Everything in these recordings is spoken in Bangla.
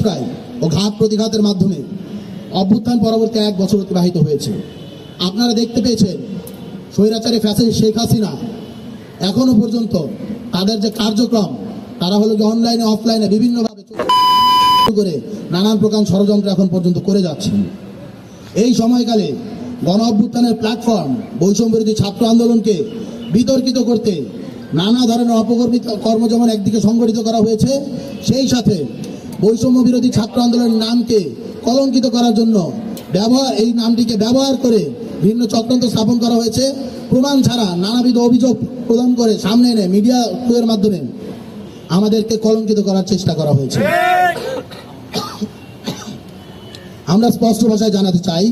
অট্টাই ও ঘাত প্রতিঘাতের মাধ্যমে অভ্যুত্থান পরবর্তী এক বছর অতিবাহিত হয়েছে। আপনারা দেখতে পেয়েছেন, স্বৈরাচারী ফ্যাসিস শেখ হাসিনা এখনও পর্যন্ত তাদের যে কার্যক্রম, তারা হলো যে অনলাইনে অফলাইনে বিভিন্নভাবে করে নানান প্রকার ষড়যন্ত্র এখন পর্যন্ত করে যাচ্ছে। এই সময়কালে গণ অভ্যুত্থানের প্ল্যাটফর্ম বৈষম্য বিরোধী ছাত্র আন্দোলনকে বিতর্কিত করতে নানা ধরনের অপকর্মিত কর্ম যেমন একদিকে সংগঠিত করা হয়েছে, সেই সাথে বৈষম্য বিরোধী ছাত্র আন্দোলনের নামকে কলঙ্কিত করার জন্য ব্যবহার এই নামটিকে ব্যবহার করে ভিন্ন চক্রান্ত স্থাপন করা হয়েছে। প্রমাণ ছাড়া নানাবিধ অভিযোগ প্রদান করে সামনে এনে মিডিয়া এর মাধ্যমে আমাদেরকে কলঙ্কিত করার চেষ্টা করা হয়েছে। আমরা স্পষ্ট ভাষায় জানাতে চাই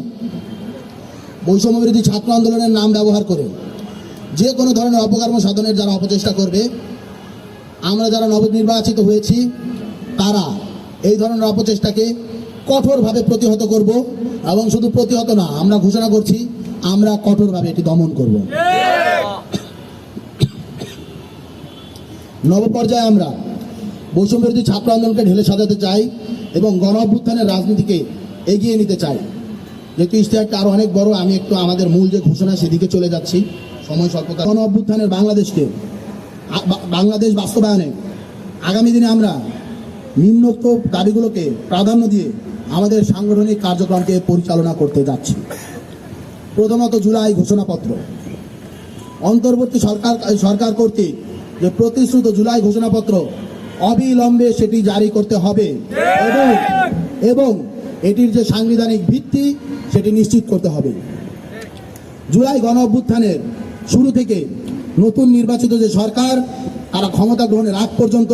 বৈষম্য বিরোধী ছাত্র আন্দোলনের নাম ব্যবহার করে যে কোনো ধরনের অপকর্ম সাধনের যারা অপচেষ্টা করবে, আমরা যারা নবনির্বাচিত হয়েছি, তারা এই ধরনের অপচেষ্টাকে কঠোরভাবে প্রতিহত করব এবং শুধু প্রতিহত না, আমরা ঘোষণা করছি, আমরা কঠোরভাবে এটি দমন করব। নবপর্যায়ে আমরা বৈষম্য বিরোধী ছাত্র আন্দোলনকে ঢেলে সাজাতে চাই এবং গণ অভ্যুত্থানের রাজনীতিকে এগিয়ে নিতে চাই। যেহেতু ইশতেহারটা আরও অনেক বড়, আমি একটু আমাদের মূল যে ঘোষণা সেদিকে চলে যাচ্ছি। সময় স্বল্পতা। গণ অভ্যুত্থানের বাংলাদেশকে বাংলাদেশ বাস্তবায়নে আগামী দিনে আমরা নিম্নোক্ত দাবিগুলোকে প্রাধান্য দিয়ে আমাদের সাংগঠনিক কার্যক্রমকে পরিচালনা করতে যাচ্ছি। প্রথমত জুলাই ঘোষণাপত্র। অন্তর্বর্তী সরকার সরকার কর্তৃক যে প্রতিশ্রুত জুলাই ঘোষণাপত্র, অবিলম্বে সেটি জারি করতে হবে এবং এবং এটির যে সাংবিধানিক ভিত্তি, সেটি নিশ্চিত করতে হবে। জুলাই গণ অভ্যুত্থানের শুরু থেকে নতুন নির্বাচিত যে সরকার, তারা ক্ষমতা গ্রহণের আগ পর্যন্ত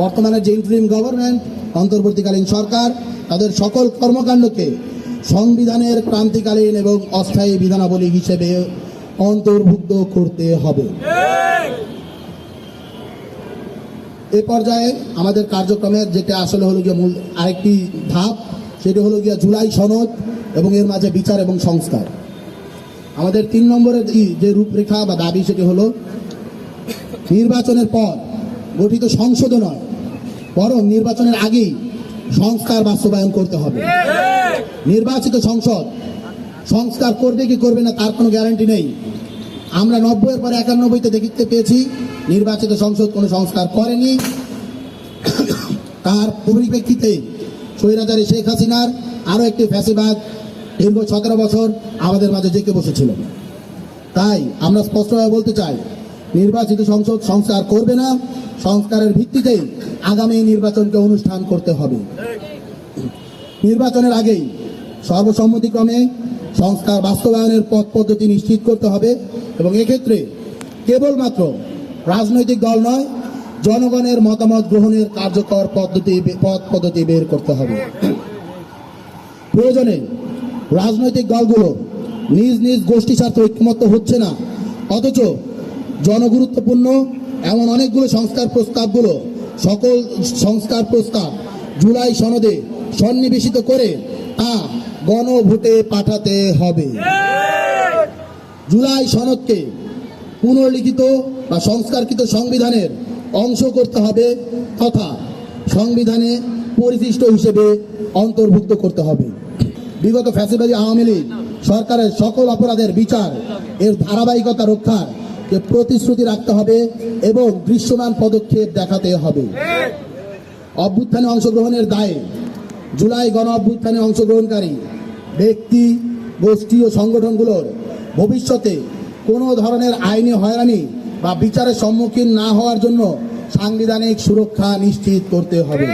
বর্তমানে যে ইন্টারিম গভর্নমেন্ট অন্তর্বর্তীকালীন সরকার, তাদের সকল কর্মকাণ্ডকে সংবিধানের ক্রান্তিকালীন এবং অস্থায়ী বিধানাবলী হিসেবে অন্তর্ভুক্ত করতে হবে। এ পর্যায়ে আমাদের কার্যক্রমের যেটা আসলে হলো গিয়ে মূল আরেকটি ধাপ, সেটা হলো গিয়া জুলাই সনদ এবং এর মাঝে বিচার এবং সংস্কার। আমাদের তিন নম্বরের যে রূপরেখা বা দাবি, সেটি হলো নির্বাচনের পর গঠিত সংসদও নয়, বরং নির্বাচনের আগেই সংস্কার বাস্তবায়ন করতে হবে। নির্বাচিত সংসদ সংস্কার করবে কি করবে না তার কোনো গ্যারান্টি নেই। আমরা নব্বইয়ের পরে একানব্বইতে দেখতে পেয়েছি, নির্বাচিত সংসদ কোনো সংস্কার করেনি। তার পরিপ্রেক্ষিতে স্বৈরাচারী শেখ হাসিনার আরও একটি ফ্যাসিবাদ দীর্ঘ সতেরো বছর আমাদের মাঝে জেঁকে বসেছিল। তাই আমরা স্পষ্টভাবে বলতে চাই নির্বাচিত সংসদ সংস্কার করবে না, সংস্কারের ভিত্তিতেই আগামী নির্বাচনকে অনুষ্ঠান করতে হবে। নির্বাচনের আগেই সর্বসম্মতিক্রমে সংস্কার বাস্তবায়নের পথ পদ্ধতি নিশ্চিত করতে হবে এবং এক্ষেত্রে কেবলমাত্র রাজনৈতিক দল নয়, জনগণের মতামত গ্রহণের কার্যকর পদ্ধতি পথ পদ্ধতি বের করতে হবে। প্রয়োজনে রাজনৈতিক দলগুলো নিজ নিজ গোষ্ঠী স্বার্থে ঐক্যমত্য হচ্ছে না, অথচ জনগুরুত্বপূর্ণ এমন অনেকগুলো সংস্কার প্রস্তাবগুলো, সকল সংস্কার প্রস্তাব জুলাই সনদে সন্নিবেশিত করে তা গণভোটে পাঠাতে হবে। জুলাই সনদকে পুনর্লিখিত বা সংস্কারকৃত সংবিধানের অংশ করতে হবে তথা সংবিধানে পরিশিষ্ট হিসেবে অন্তর্ভুক্ত করতে হবে। বিগত ফ্যাসিবাদী আওয়ামী লীগ সরকারের সকল অপরাধের বিচার এর ধারাবাহিকতা রক্ষার যে প্রতিশ্রুতি রাখতে হবে এবং দৃশ্যমান পদক্ষেপ দেখাতে হবে। অভ্যুত্থানে অংশগ্রহণের দায়ে জুলাই গণ অভ্যুত্থানে অংশগ্রহণকারী ব্যক্তি, গোষ্ঠী ও সংগঠনগুলোর ভবিষ্যতে কোনো ধরনের আইনি হয়রানি বা বিচারের সম্মুখীন না হওয়ার জন্য সাংবিধানিক সুরক্ষা নিশ্চিত করতে হবে।